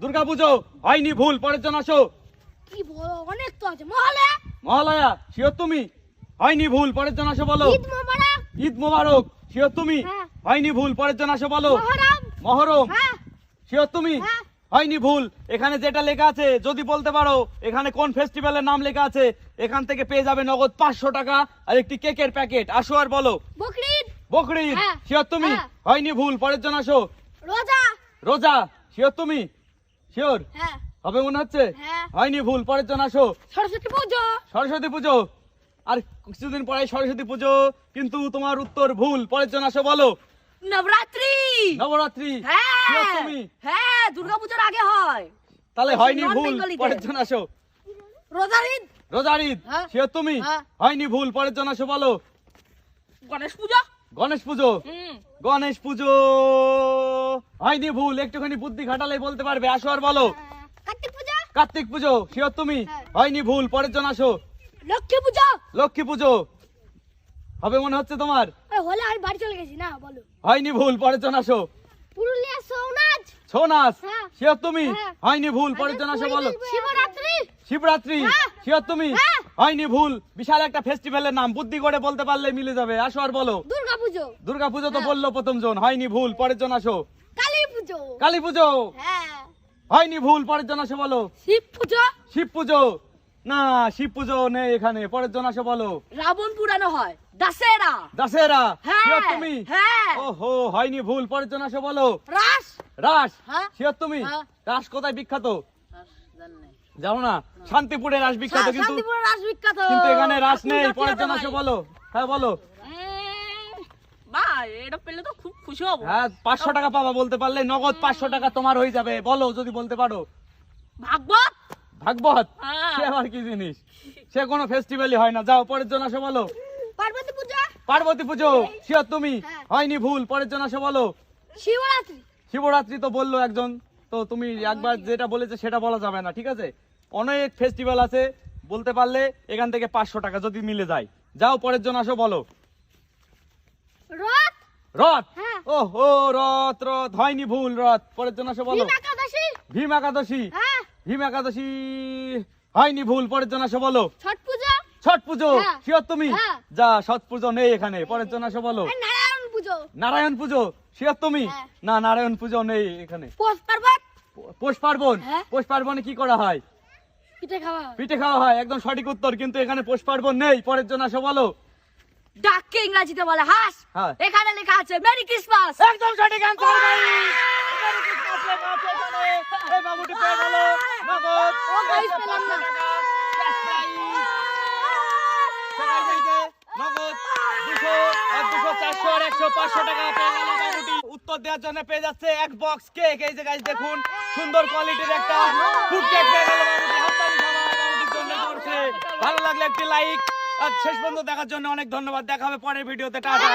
দুর্গা পুজো হয়নি ভুল পরের জন আসো। কি বলো অনেক তো আছে। মহলে মহালয়া শিওর তুমি? হয়নি ভুল পরের জন আসো বলো। ঈদ মোবারক। ঈদ মোবারক শিওর তুমি? হ্যাঁ। হয়নি ভুল পরের জন আসো বলো। মহরম। মহরম। হ্যাঁ। শিওর তুমি? হ্যাঁ। হয়নি ভুল এখানে যেটা লেখা আছে যদি বলতে পারো এখানে কোন ফেস্টিভ্যালের নাম লেখা আছে এখান থেকে পেয়ে যাবে নগদ পাঁচশো টাকা আর একটি কেকের প্যাকেট। আসো আর বলো। বকরিদ। বকরি হ্যাঁ। শিওর তুমি? হ্যাঁ। হয়নি ভুল পরের জন আসো। রোজা। রোজা শিওর তুমি? শিওর? হ্যাঁ। হবে মনে হচ্ছে? হ্যাঁ। হয়নি ভুল পরের জন আসো। সরস্বতী পুজো। সরস্বতী পুজো। আর কিছুদিন পরে সরস্বতী পুজো কিন্তু তোমার উত্তর ভুল পরের জন আসো বলো। নবরাত্রি। নবরাত্রি। হ্যাঁ। তুমি? হ্যাঁ দুর্গাপূজার আগে হয়। তাহলে হয়নি ভুল পরের জন আসো। রোজার ঈদ রোজার ঈদ হ্যাঁ। শিওর তুমি? হ্যাঁ। হয়নি ভুল পরের জন আসো বলো। গণেশ পূজা। গণেশ পুজো। গণেশ পুজো। হয়নি ভুল একটুখানি বুদ্ধি খাটালে বলতে পারবে। আসো আর বলো। কার্তিক পূজা? কার্তিক পুজো শিওর তুমি? হ্যাঁ। হয়নি ভুল পরের জন আসো। লক্ষ্মী পূজা? লক্ষ্মী পুজো। হবে মনে হচ্ছে তোমার? হলে আমি বাড়ি চলে গেছি না বলো। হয়নি ভুল পরের জন আসো। পুরুলিয়া সৌনাজ। নাচ হ্যাঁ। শিওর তুমি? হ্যাঁ। হয়নি ভুল পরের জন আসো বলো। শিবরাত্রি শিবরাত্রি। শিওর তুমি? হ্যাঁ। হয়নি ভুল বিশাল একটা ফেস্টিভ্যালের নাম। বুদ্ধি করে বলতে পারলে মিলে যাবে। আসো আর বলো। দুর্গা পুজো তো। বলল প্রথম জন হয়নি ভুল পরের জন আসো। কালী পুজো কালী পুজো হ্যাঁ। হয়নি ভুল পরের জন আসো বলো। শিব পুজো শিব পুজো না শিব পুজো নেই এখানে পরের জন আসো বলো। রাবণ পুরানো হয়। দাসেরা। দাসেরা? হ্যাঁ তুমি? হ্যাঁ। ওহো হয়নি ভুল পরের জন আসো বলো। রাস। রাস? হ্যাঁ। শিওর তুমি। রাস কোথায় বিখ্যাত? জানো না? শান্তিপুরে রাস বিখ্যাত কিন্তু শান্তিপুরের রাস বিখ্যাত। কিন্তু এখানে রাস নেই পরের জন আসো। বলো। হ্যাঁ বলো। এটা পেলে তো খুব খুশি হব। হ্যাঁ পাঁচশো টাকা পাবা বলতে পারলে নগদ পাঁচশো টাকা তোমার হয়ে যাবে। বলো যদি বলতে পারো। ভাগবত? ভাগবত? হ্যাঁ। সে আবার কি জিনিস? সে কোনো ফেস্টিভ্যালই হয় না। যাও পরের জন আসো বলো। পার্বতী পূজা? পার্বতী পুজো? শিওর তুমি? হ্যাঁ। হয়নি ভুল পরের জন আসো বলো। শিবরাত্রি। শিবরাত্রি তো বলল একজন। তো তুমি একবার যেটা বলেছে সেটা বলা যাবে না ঠিক আছে? অনেক ফেস্টিভ্যাল আছে বলতে পারলে এখান থেকে পাঁচশো টাকা যদি মিলে যায়। যাও পরের জন আসো বলো। রথ? রথ? হ্যাঁ। ও হো রথ রথ। হয়নি ভুল রথ। পরের জন আসো বলো। ভীম একাদশী ভীম একাদশী। হ্যাঁ। ভীম একাদশী হয়নি ভুল পরের জন আসো বলো। ছট পূজা? ছট পুজো? হ্যাঁ। শিওর তুমি। যা ছট পুজো নেই এখানে। পরের জন আসো বলো। নারায়ণ পুজো। নারায়ণ পুজো? শিওর তুমি। না নারায়ণ পুজো নেই এখানে। পোষ পার্বণ। পৌষ পার্বণে? কি করা হয়? পিঠে খাওয়া হয়। পিঠে খাওয়া হয় একদম সঠিক উত্তর। কিন্তু এখানে পৌষ পার্বণ নেই। পরের জন আসো বলো। ডাককে ইংরাজিতে বলে হাস। এখানে লেখা আছে মেরি ক্রিসমাস একদম সঠিক অ্যান্সার এই বাবুটি পেয়ে গেল। নগদ ও guys, পেলাম না। Cash prize। নগদ দুশো আর দুশো চারশো আর একশো পাঁচশো টাকা পেয়ে গেল বাবুটি। উত্তর দেওয়ার জন্য পেয়ে যাচ্ছে এক বক্স কেক এই যে গাইজ দেখুন সুন্দর কোয়ালিটির একটা ফুড কেক পেয়ে গেল বাবুটি। হাততালি সবাই বাবুটির জন্য করছে। ভালো লাগলে একটি লাইক শেষ পর্যন্ত দেখার জন্য অনেক ধন্যবাদ। দেখা হবে পরের ভিডিওতে। টাটা।